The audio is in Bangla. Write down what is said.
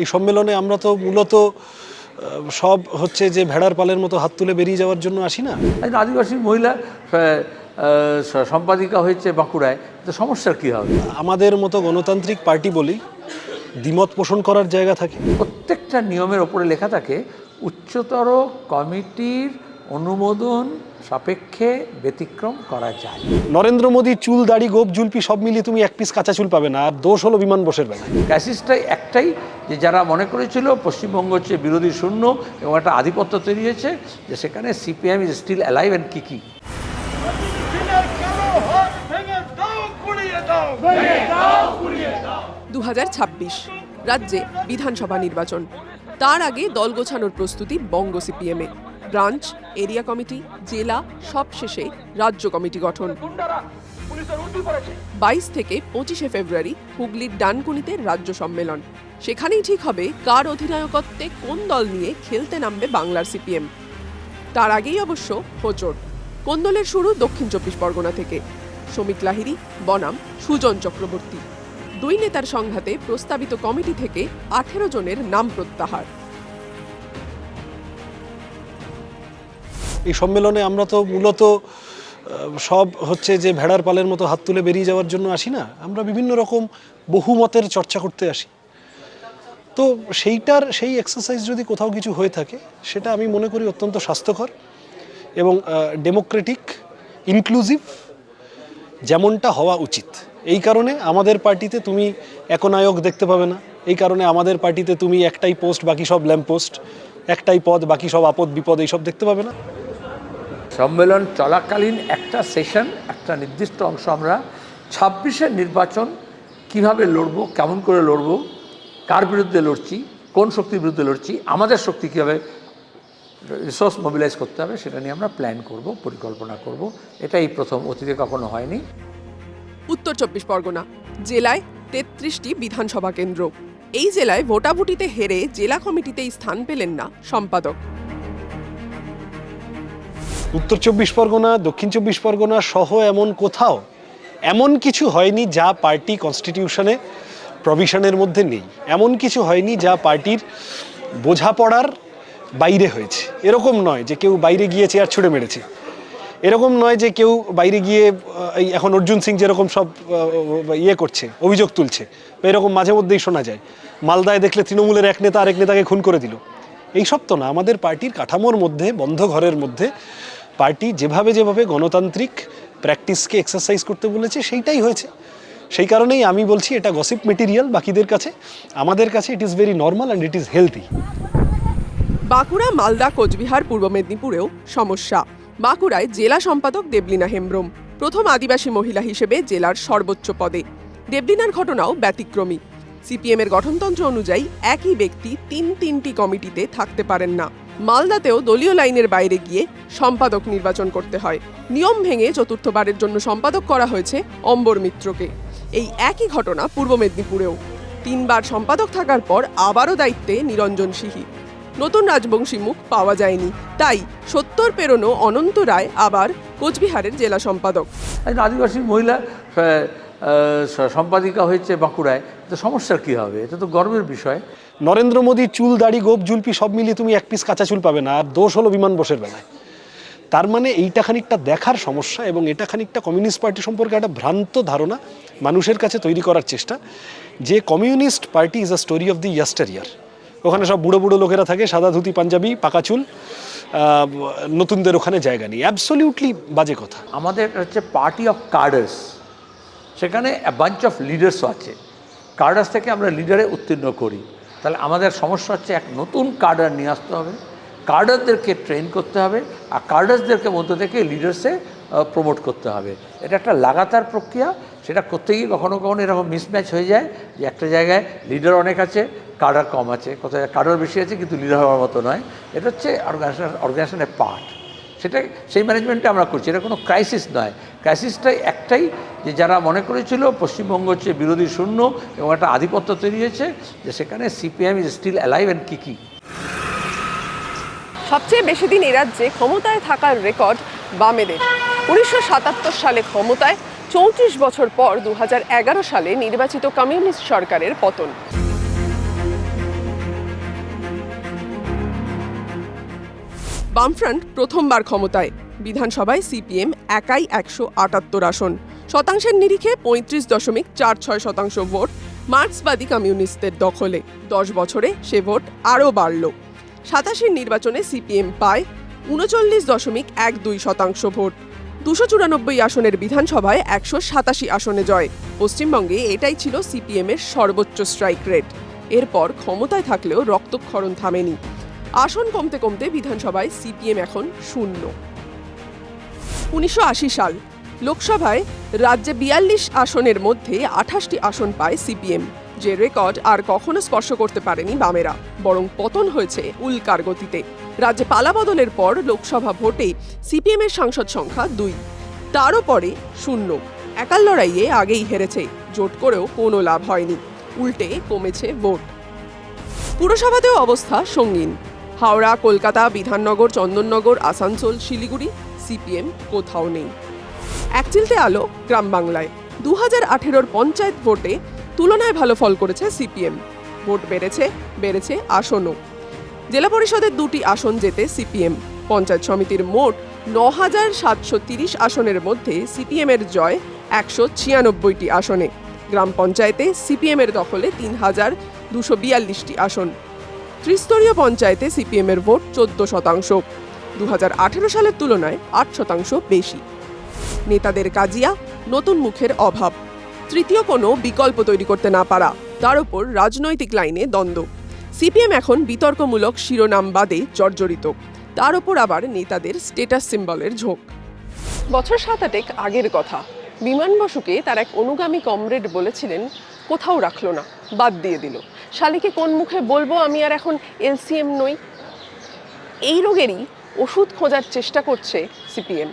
এই সম্মেলনে আমরা তো মূলত সব হচ্ছে যে ভেড়ার পালের মতো হাত তুলে বেরিয়ে যাওয়ার জন্য আসি না? একজন আদিবাসী মহিলা সম্পাদিকা হয়েছে বাঁকুড়ায় তো সমস্যার কী হবে? আমাদের মতো গণতান্ত্রিক পার্টি বলি দ্বিমত পোষণ করার জায়গা থাকে। প্রত্যেকটা নিয়মের ওপরে লেখা থাকে উচ্চতর কমিটির অনুমোদন সাপেক্ষে ব্যতিক্রম করা যায়। নরেন্দ্র মোদী চুল দাড়ি গোপ জুলপি সব মিলিয়ে তুমি এক পিস কাঁচা চুল পাবে না আর দোষ হলো বিমান বসের বেলা ক্রাইসিসটাই একটাই যে যারা মনে করেছিল পশ্চিমবঙ্গ হচ্ছে বিরোধী শূন্য এবং একটা আধিপত্য তৈরি হয়েছে যে সেখানে CPM is still alive and কি কী বিনা কালো হাত ভেঙে দাও কুড়িয়ে দাও দু রাজ্যে বিধানসভা নির্বাচন। তার আগে দল গোছানোর প্রস্তুতি বঙ্গ সিপিএমে ব্রাঞ্চ এরিয়া কমিটি জেলা সবশেষে রাজ্য কমিটি গঠন। বাইশ থেকে পঁচিশে ফেব্রুয়ারি হুগলির ডানকুনিতে রাজ্য সম্মেলন। সেখানেই ঠিক হবে কার অধিনায়কত্বে কোন দল নিয়ে খেলতে নামবে বাংলার সিপিএম। তার আগেই অবশ্য হোচট। কোন্দলের শুরু দক্ষিণ চব্বিশ পরগনা থেকে? শ্রমিক লাহিরি বনাম সুজন চক্রবর্তী। দুই নেতার সংঘাতে প্রস্তাবিত কমিটি থেকে আঠেরো জনের নাম প্রত্যাহার। এই সম্মেলনে আমরা তো মূলত সব হচ্ছে যে ভেড়ার পালের মতো হাত তুলে বেরিয়ে যাওয়ার জন্য আসি না। আমরা বিভিন্ন রকম বহুমতের চর্চা করতে আসি। তো সেইটার, সেই এক্সারসাইজ যদি কোথাও কিছু হয়ে থাকে, সেটা আমি মনে করি অত্যন্ত স্বাস্থ্যকর এবং ডেমোক্রেটিক ইনক্লুসিভ যেমনটা হওয়া উচিত। এই কারণে আমাদের পার্টিতে তুমি একনায়ক দেখতে পাবে না। এই কারণে আমাদের পার্টিতে তুমি একটাই পোস্ট বাকি সব ল্যাম্প পোস্ট একটাই পদ, বাকি সব আপদ বিপদ এইসব দেখতে পাবে না। সম্মেলন চলাকালীন একটা সেশন, একটা নির্দিষ্ট অংশ আমরা ছাব্বিশের নির্বাচন কীভাবে লড়ব, কেমন করে লড়ব, কার বিরুদ্ধে লড়ছি, কোন শক্তির বিরুদ্ধে লড়ছি, আমাদের শক্তি কীভাবে রিসোর্স মোবিলাইজ করতে হবে সেটা নিয়ে আমরা প্ল্যান করব, পরিকল্পনা করব। এটাই প্রথম, অতীতে কখনো হয়নি। উত্তর চব্বিশ পরগনা, জেলায় তেত্রিশটি বিধানসভা কেন্দ্র। এই জেলায় ভোটাভুটিতে হেরে জেলা কমিটিতেই স্থান পেলেন না সম্পাদক। উত্তর চব্বিশ পরগনা, দক্ষিণ চব্বিশ পরগনা সহ এমন কোথাও এমন কিছু হয়নি যা পার্টি কনস্টিটিউশনে প্রভিশনের মধ্যে নেই। এমন কিছু হয়নি যা পার্টির বোঝাপড়ার বাইরে হয়েছে। এরকম নয় যে কেউ বাইরে গিয়ে চেয়ার ছুড়ে মেরেছে। এরকম নয় যে কেউ বাইরে গিয়ে এখন অর্জুন সিং যেরকম সব ইয়ে করছে, অভিযোগ তুলছে, এরকম মাঝে মধ্যেই শোনা যায়। মালদায় দেখলে তৃণমূলের এক নেতা আরেক নেতাকে খুন করে দিল। এইসব তো না, আমাদের পার্টির কাঠামোর মধ্যে বন্ধ ঘরের মধ্যে পার্টি যেভাবে যেভাবে গণতান্ত্রিক প্র্যাকটিসকে এক্সারসাইজ করতে বলেছে, সেইটাই হয়েছে। সেই কারণেই আমি বলছি এটা গসিপ মেটেরিয়াল বাকিদের কাছে। আমাদের কাছে it is very normal and it is healthy Bankura, Malda, Coochbehar, পূর্ব মেদিনীপুরেও সমস্যা। বাঁকুড়ায় জেলা সম্পাদক দেবলিনা হেমব্রম, প্রথম আদিবাসী মহিলা হিসেবে জেলার সর্বোচ্চ পদে। দেবলিনার ঘটনাও ব্যতিক্রমী। সিপিএমের গঠনতন্ত্র অনুযায়ী একই ব্যক্তি তিন তিনটি কমিটিতে থাকতে পারেন না। মালদাতেও দলীয় লাইনের বাইরে গিয়ে সম্পাদক নির্বাচন করতে হয়। নিয়ম ভেঙে চতুর্থবারের জন্য সম্পাদক করা হয়েছে অম্বর মিত্রকে। এই একই ঘটনা পূর্ব মেদিনীপুরেও। তিনবার সম্পাদক থাকার পর আবারও দায়িত্বে নিরঞ্জন সিহি। নতুন রাজবংশী মুখ পাওয়া যায়নি। তাই সত্তর পেরোনো অনন্ত রায় আবার কোচবিহারের জেলা সম্পাদক। আদিবাসী মহিলা সম্পাদিকা হয়েছে বাঁকুড়ায় তো সমস্যার কী হবে? এটা তো গর্বের বিষয়। নরেন্দ্র মোদী চুল দাড়ি গোপ জুলপি সব মিলিয়ে তুমি এক পিস কাঁচা চুল পাবে না আর দোষ হলো বিমান বসের বেলায়। তার মানে এইটা খানিকটা দেখার সমস্যা এবং এটা খানিকটা কমিউনিস্ট পার্টি সম্পর্কে একটা ভ্রান্ত ধারণা মানুষের কাছে তৈরি করার চেষ্টা। যে communist party is a story of the yesteryear ওখানে সব বুড়ো বুড়ো লোকেরা থাকে সাদা ধুতি পাঞ্জাবি পাকা চুল নতুনদের ওখানে জায়গা নেই। অ্যাবসলিউটলি বাজে কথা। আমাদের হচ্ছে পার্টি অফ কার্ডার্স সেখানে বাঞ্চ অফ লিডার্সও আছে। কার্ডার্স থেকে আমরা লিডারে উত্তীর্ণ করি। তাহলে আমাদের সমস্যা হচ্ছে এক নতুন কার্ডার নিয়ে আসতে হবে। কার্ডারদেরকে ট্রেন করতে হবে আর কার্ডার্সদেরকে মধ্য থেকে লিডার্সে প্রমোট করতে হবে। এটা একটা লাগাতার প্রক্রিয়া। সেটা করতে গিয়ে কখনো কখনো এরকম মিসম্যাচ হয়ে যায় যে একটা জায়গায় লিডার অনেক আছে কার্ডার কম আছে। কোথায় কার্ডার বেশি আছে কিন্তু লিডার হওয়ার মতো নয়। এটা হচ্ছে অর্গানাইজেশন অর্গানাইজেশনের পার্ট সেটা সেই ম্যানেজমেন্টটা আমরা করছি। এটা কোনো ক্রাইসিস নয়। ক্রাইসিসটাই একটাই যে যারা মনে করেছিল পশ্চিমবঙ্গ হচ্ছে বিরোধী শূন্য এবং একটা আধিপত্য তৈরি হয়েছে যে সেখানে CPM is still alive and কি সবচেয়ে বেশি দিন এ রাজ্যে ক্ষমতায় থাকার রেকর্ড বামেদের। উনিশশো সাতাত্তর সালে ক্ষমতায়, চৌত্রিশ বছর পর দু হাজার এগারো সালে নির্বাচিত কমিউনিস্ট সরকারের পতন। বামফ্রন্ট প্রথমবার ক্ষমতায়। বিধানসভায় সিপিএম একাই একশো আটাত্তর আসন। শতাংশের নিরিখে পঁয়ত্রিশ দশমিক চার ছয় শতাংশ ভোট মার্ক্সবাদী কমিউনিস্টদের দখলে। দশ বছরে সে ভোট আরও বাড়ল। সাতাশির নির্বাচনে সিপিএম পায় উনচল্লিশ দশমিক এক দুই শতাংশ ভোট। দুশো চুরানব্বই আসনের বিধানসভায় একশো সাতাশি আসনে জয়। পশ্চিমবঙ্গে এটাই ছিল সিপিএমের সর্বোচ্চ স্ট্রাইক রেট। এরপর ক্ষমতায় থাকলেও রক্তক্ষরণ থামেনি। আসন কমতে কমতে বিধানসভায় সিপিএম এখন শূন্য। উনিশশো সাল, লোকসভায় রাজ্যে বিয়াল্লিশ আসনের মধ্যে আঠাশটি আসন পায় সিপিএম, যে রেকর্ড আর কখনো স্পর্শ করতে পারেনি বামেরা, বরং পতন হয়েছে উল্কার গতিতে। রাজ্যে পালাবদলের পর লোকসভা ভোটে সিপিএম এর সাংসদ সংখ্যা দুই, তারও পরে শূন্য। একাল লড়াইয়ে আগেই হেরেছে, জোট করেও কোনো লাভ হয়নি, উল্টে কমেছে ভোট। পুরসভাতেও অবস্থা সঙ্গীন। হাওড়া, কলকাতা, বিধাননগর, চন্দননগর, আসানসোল, শিলিগুড়ি, সিপিএম কোথাও নেই। একচিলতে আলো, গ্রাম বাংলায়। দু হাজার আঠেরোর পঞ্চায়েত ভোটে তুলনায় ভালো ফল করেছে সিপিএম। ভোট বেড়েছে বেড়েছে আসনও। জেলা পরিষদের দুটি আসন জেতে সিপিএম। পঞ্চায়েত সমিতির মোট ন হাজার সাতশো তিরিশ আসনের মধ্যে সিপিএমের জয় একশো ছিয়ানব্বইটি আসনে। গ্রাম পঞ্চায়েতে সিপিএমের দখলে তিন হাজার দুশো বিয়াল্লিশটি আসন। ত্রিস্তরীয় পঞ্চায়েতে সিপিএমের ভোট চোদ্দ শতাংশ। দু হাজার আঠারো সালের তুলনায় আট শতাংশ বেশি। নেতাদের কাজিয়া, নতুন মুখের অভাব। তৃতীয় কোনো বিকল্প তৈরি করতে না পারা, তার উপর রাজনৈতিক লাইনে দ্বন্দ্ব। সিপিএম এখন বিতর্কমূলক শিরোনাম বাদে জর্জরিত। তার উপর আবার নেতাদের স্টেটাস সিম্বলের ঝোঁক। বছর সাত আটেক আগের কথা। বিমান বসুকে তার এক অনুগামী কমরেড বলেছিলেন, কোথাও রাখল না, বাদ দিয়ে দিল। শালিকে কোন মুখে বলব? আমি আর এখন এলসিএম নই। এই রোগেরই ওষুধ খোঁজার চেষ্টা করছে সিপিএম।